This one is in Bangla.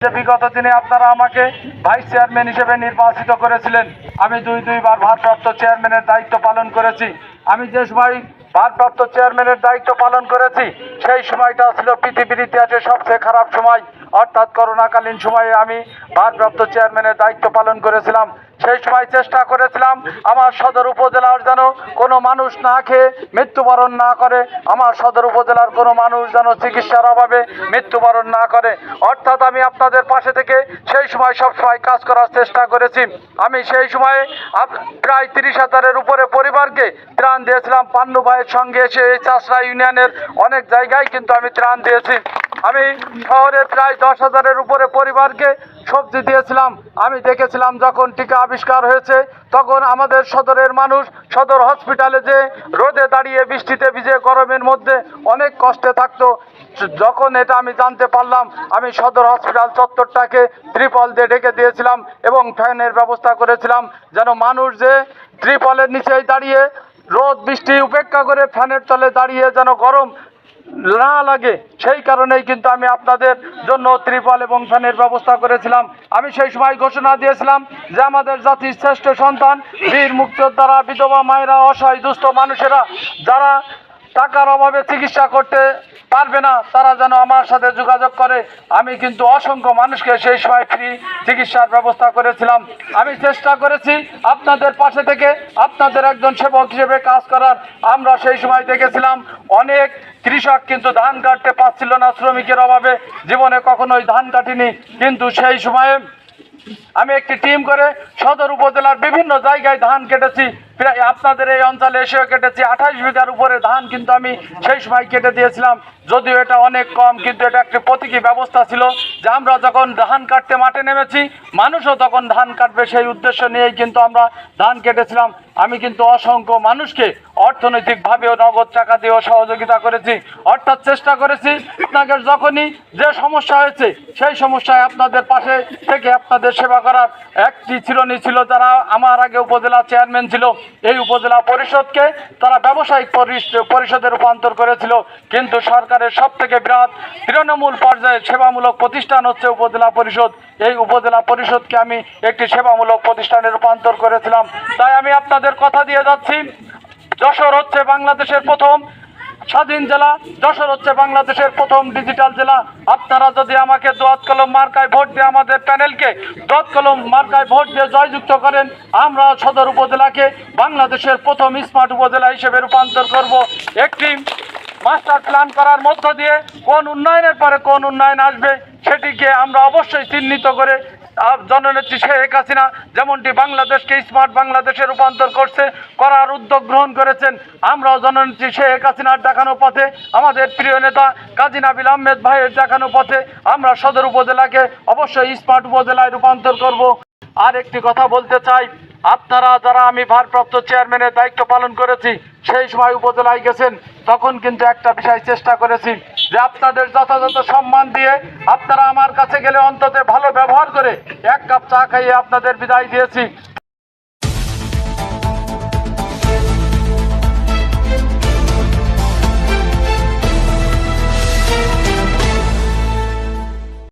বিগত দিনে আপনারা আমাকে ভাইস চেয়ারম্যান হিসেবে নির্বাচিত করেছিলেন, আমি দুই দুইবার ভারপ্রাপ্ত চেয়ারম্যানের দায়িত্ব পালন করেছি। আমি যে সময় ভারপ্রাপ্ত চেয়ারম্যানের দায়িত্ব পালন করেছি। সেই সময়টা ছিল পৃথিবীর ইতিহাসে সবচেয়ে খারাপ সময়। অর্থাৎ করোনাকালীন সময়ে আমি ভারপ্রাপ্ত চেয়ারম্যানের দায়িত্ব পালন করেছিলাম। সেই সময় চেষ্টা করেছিলাম আমার সদর উপজেলার যেন কোনো মানুষ না খেয়ে মৃত্যুবরণ না করে। আমার সদর উপজেলার কোনো মানুষ যেন চিকিৎসার অভাবে মৃত্যুবরণ না করে। অর্থাৎ আমি আপনাদের পাশে থেকে সেই সময় সব সময় কাজ করার চেষ্টা করেছি। আমি সেই সময়ে প্রায় তিরিশ হাজারের উপরে পরিবারকে ত্রাণ দিয়েছিলাম। পান্নু ভাইয়ের সঙ্গে এসে এই চাষরা ইউনিয়নের অনেক জায়গায় কিন্তু আমি ত্রাণ দিয়েছি। আমি শহরের প্রায় দশ হাজারের উপরে পরিবারকে সবজি দিয়েছিলাম। আমি দেখেছিলাম যখন টিকা আবিষ্কার হয়েছে, তখন আমাদের সদরের মানুষ সদর হসপিটালে যে রোদে দাঁড়িয়ে বৃষ্টিতে ভিজে গরমের মধ্যে অনেক কষ্টে থাকতো। যখন এটা আমি জানতে পারলাম, আমি সদর হসপিটাল চত্বরটাকে ত্রিপল দিয়ে ঢেকে দিয়েছিলাম এবং ফ্যানের ব্যবস্থা করেছিলাম, যেন মানুষ যে ত্রিপলের নিচেই দাঁড়িয়ে রোদ, বৃষ্টি উপেক্ষা করে ফ্যানের তলে দাঁড়িয়ে যেন গরম না লাগে, সেই কারণেই কিন্তু আমি আপনাদের জন্য ত্রিপল এবং ফ্যানের ব্যবস্থা করেছিলাম। আমি সেই সময় ঘোষণা দিয়েছিলাম যে আমাদের জাতির শ্রেষ্ঠ সন্তান, বীর দ্বারা বিধবা, মায়েরা, অসহায়, দুস্থ মানুষেরা, যারা টাকার অভাবে চিকিৎসা করতে পারবে না, তারা যেন আমার সাথে যোগাযোগ করে। আমি কিন্তু অসংখ্য মানুষকে সেই সময় ফ্রি চিকিৎসার ব্যবস্থা করেছিলাম। আমি চেষ্টা করেছি আপনাদের পাশে থেকে আপনাদের একজন সেবক হিসেবে কাজ করার। আমরা সেই সময় দেখেছিলাম অনেক কৃষক কিন্তু ধান কাটতে পারছিল না শ্রমিকের অভাবে। জীবনে কখনোই ধান কাটিনি। কিন্তু সেই সময়ে আমি একটি টিম করে সদর উপজেলার বিভিন্ন জায়গায় ধান কেটেছি। প্রায় আপনাদের এই অঞ্চলে এসেও কেটেছি। আঠাশ বিঘার উপরে ধান কিন্তু আমি সেই সময় কেটে দিয়েছিলাম। যদিও এটা অনেক কম, কিন্তু এটা একটি প্রতীকী ব্যবস্থা ছিল যে আমরা যখন ধান কাটতে মাঠে নেমেছি, মানুষও তখন ধান কাটবে সেই উদ্দেশ্য নিয়েই কিন্তু আমরা ধান কেটেছিলাম। আমি কিন্তু অসংখ্য মানুষকে অর্থনৈতিকভাবেও নগদ টাকা দিয়েও সহযোগিতা করেছি, অর্থাৎ চেষ্টা করেছি আপনাদের যখনই যে সমস্যা হয়েছে, সেই সমস্যায় আপনাদের পাশে থেকে আপনাদের সেবা করার। একটি চিরনি ছিল, যারা আমার আগে উপজেলা চেয়ারম্যান ছিল এই উপজেলা পরিষদকে তারা ব্যবসায়িক পরিষ- পরিষদে রূপান্তর করেছিল। কিন্তু সরকারের সব থেকে বৃহৎ তৃণমূল পর্যায়ে সেবামূলক প্রতিষ্ঠান হচ্ছে উপজেলা পরিষদ। এই উপজেলা পরিষদকে আমি একটি সেবামূলক প্রতিষ্ঠানে রূপান্তর করেছিলাম। তাই আমি আপনাদের কথা দিয়ে যাচ্ছি। যশোর হচ্ছে বাংলাদেশের প্রথম স্বাধীন জেলা, যশোর হচ্ছে বাংলাদেশের প্রথম ডিজিটাল জেলা। আপনারা যদি আমাকে দোয়াত কলম মার্কায় ভোট দিয়ে আমাদের প্যানেলকে দোয়াত কলম মার্কায় ভোট দিয়ে জয়যুক্ত করেন, আমরা সদর উপজেলাকে বাংলাদেশের প্রথম স্মার্ট উপজেলা হিসেবে রূপান্তর করব। একটি মাস্টার প্ল্যান করার মধ্য দিয়ে কোন উন্নয়নের পরে কোন উন্নয়ন আসবে, সেটিকে আমরা অবশ্যই চিহ্নিত করে জননেত্রী শেখ হাসিনা যেমনটি বাংলাদেশকে স্মার্ট বাংলাদেশে রূপান্তর করছে, করার উদ্যোগ গ্রহণ করেছেন, আমরাও জননেত্রী শেখ হাসিনার দেখানো পথে, আমাদের প্রিয় নেতা কাজী নাবিল আহমেদ ভাইয়ের দেখানো পথে আমরা সদর উপজেলাকে অবশ্যই স্মার্ট উপজেলায় রূপান্তর করব। আর একটি কথা বলতে চাই, আপনারা যারা আমি ভারপ্রাপ্ত চেয়ারম্যানের দায়িত্ব পালন করেছি, সেই সময় উপজেলায় গেছেন, তখন কিন্তু একটা বিষয় চেষ্টা করেছি যে আপনাদের যথাযথ সম্মান দিয়ে আপনারা আমার কাছে গেলে অন্তত ভালো ব্যবহার করে এক কাপ চা খাইয়ে আপনাদের বিদায় দিয়েছি।